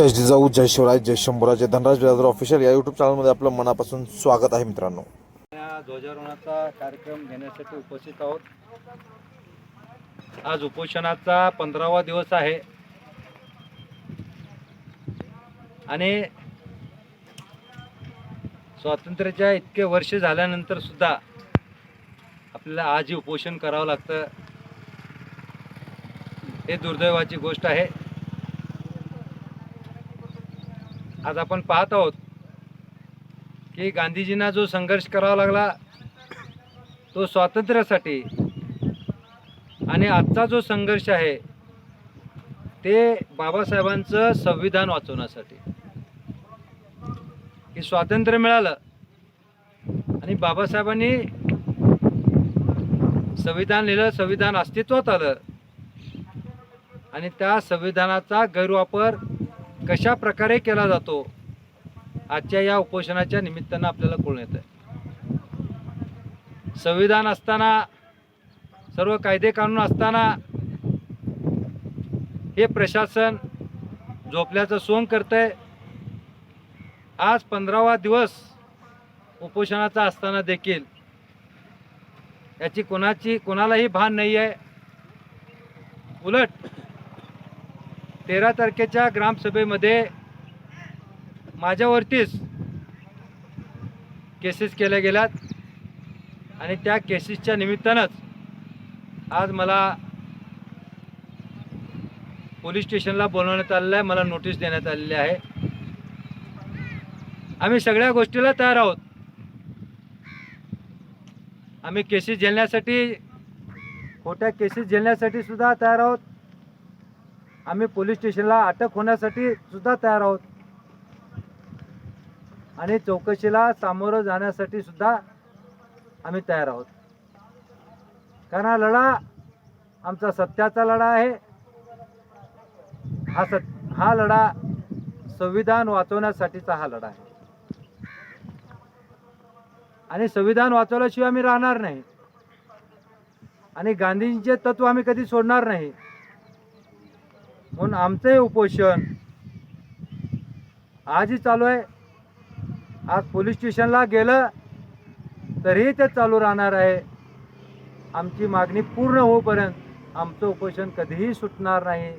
जय जिजाऊ जय शिवराय जय शंभूराज जय धनराज बिराजर ऑफिशियल या युट्यूब चॅनलमध्ये आपलं मनापासून स्वागत आहे मित्रांनो. ध्वजारोहणाचा कार्यक्रम घेण्यासाठी उपस्थित आहोत. आज उपोषणाचा पंधरावा दिवस आहे. आणि स्वातंत्र्याच्या इतके वर्ष झाल्यानंतर सुद्धा आपल्याला आजही उपोषण करावं लागतं. हे दुर्दैवाची गोष्ट आहे. आज आपण पाहत आहोत की गांधीजींना जो संघर्ष करावा लागला तो स्वातंत्र्यासाठी आणि आजचा जो संघर्ष आहे ते बाबासाहेबांचं संविधान वाचवण्यासाठी. की स्वातंत्र्य मिळालं आणि बाबासाहेबांनी संविधान लिहिलं संविधान अस्तित्वात आलं आणि त्या संविधानाचा गैरवापर कशा प्रकारे केला जातो आजच्या या उपोषणाच्या निमित्तानं आपल्याला कळून येतं संविधान असताना सर्व कायदे कानून असताना हे प्रशासन झोपल्याचं सोंग करतंय. आज पंधरावा दिवस उपोषणाचा असताना देखील याची कोणाची कोणालाही भान नाही आहे उलट तेरा तारखेच्या ग्रामसभेमध्ये माझ्यावरतीच केसेस केल्या गेल्यात. आणि त्या केसेसच्या निमित्तानंच आज मला पोलीस स्टेशनला बोलवण्यात आलेलं आहे. मला नोटीस देण्यात आलेली आहे. आम्ही सगळ्या गोष्टीला तयार आहोत. आम्ही केसेस झेलण्यासाठी खोट्या केसेस झेलण्यासाठी सुद्धा तयार आहोत. आम्ही पोलीस स्टेशनला अटक होण्यासाठी सुद्धा तयार आहोत. आणि चौकशीला सामोरं जाण्यासाठी सुद्धा आम्ही तयार आहोत. कारण हा लढा आमचा सत्याचा लढा आहे. हा सत हा लढा संविधान वाचवण्यासाठीचा हा लढा आहे. आणि संविधान वाचवल्याशिवाय आम्ही राहणार नाही. आणि गांधीजींचे तत्व आम्ही कधी सोडणार नाही. म्हणून आमचं हे उपोषण. आजही चालू आहे. आज पोलीस स्टेशनला गेलं तरीही ते चालू राहणार आहे. आमची मागणी पूर्ण होईपर्यंत आमचं उपोषण कधीही सुटणार नाही.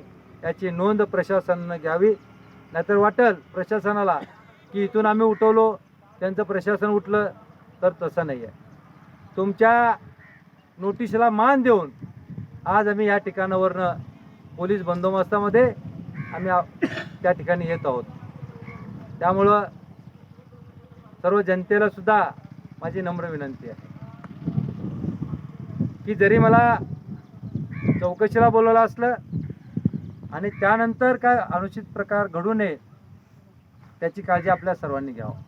याची नोंद प्रशासनानं घ्यावी. नाहीतर वाटेल प्रशासनाला की इथून आम्ही उठवलो त्यांचं प्रशासन उठलं तर तसं नाही आहे तुमच्या नोटीसला मान देऊन आज आम्ही या ठिकाणावरनं पोलीस बंदोबस्तामध्ये आम्ही त्या ठिकाणी येत आहोत. त्यामुळं सर्व जनतेला सुद्धा माझी नम्र विनंती आहे. की जरी मला चौकशीला बोलवलं असलं आणि त्यानंतर काय अनुचित प्रकार घडू नये त्याची काळजी आपल्या सर्वांनी घ्यावं.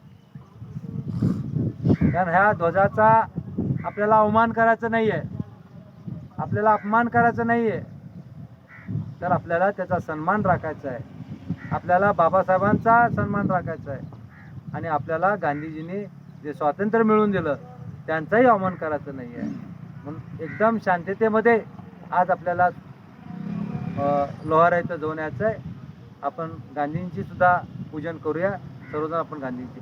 कारण ह्या ध्वजाचा आपल्याला अवमान करायचं नाही आहे आपल्याला अपमान करायचं नाही आहे तर आपल्याला त्याचा सन्मान राखायचा आहे. आपल्याला बाबासाहेबांचा सन्मान राखायचा आहे. आणि आपल्याला गांधीजींनी जे स्वातंत्र्य मिळवून दिलं त्यांचाही अवमान करायचं नाही आहे म्हणून एकदम शांततेमध्ये आज आपल्याला लोहारायचं लोहारा इथं जाऊन यायचं आहे आपण गांधींची सुद्धा पूजन करूया. सर्वजण आपण गांधींची